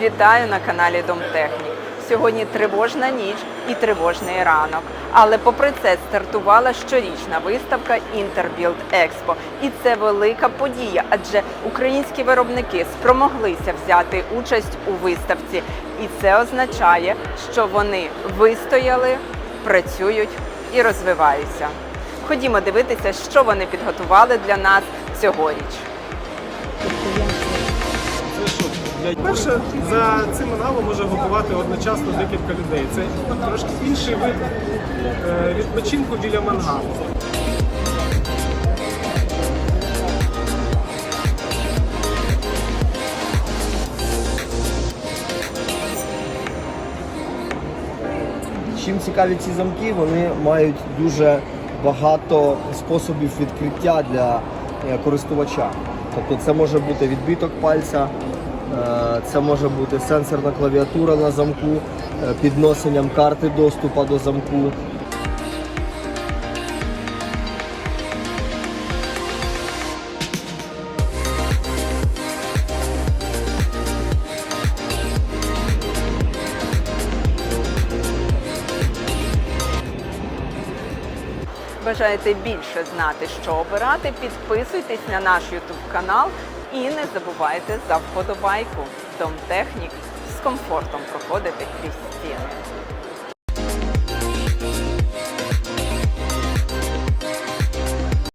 Вітаю на каналі Домтехнік. Сьогодні тривожна ніч і тривожний ранок. Але попри це стартувала щорічна виставка Interbuild Expo. І це велика подія, адже українські виробники спромоглися взяти участь у виставці. І це означає, що вони вистояли, працюють і розвиваються. Ходімо дивитися, що вони підготували для нас цьогоріч. Це Перше, за цим аналом може готувати одночасно декілька людей. Це трошки інший вид е, відпочинку біля мангалу. Чим цікаві ці замки, вони мають дуже багато способів відкриття для е, користувача. Тобто це може бути відбиток пальця, це може бути сенсорна клавіатура на замку, е, підносенням карти доступу до замку. Бажаєте більше знати, що обирати, підписуйтесь на наш YouTube канал і не забувайте за вподобайку. Дом технік з комфортом проходити крізь стіни.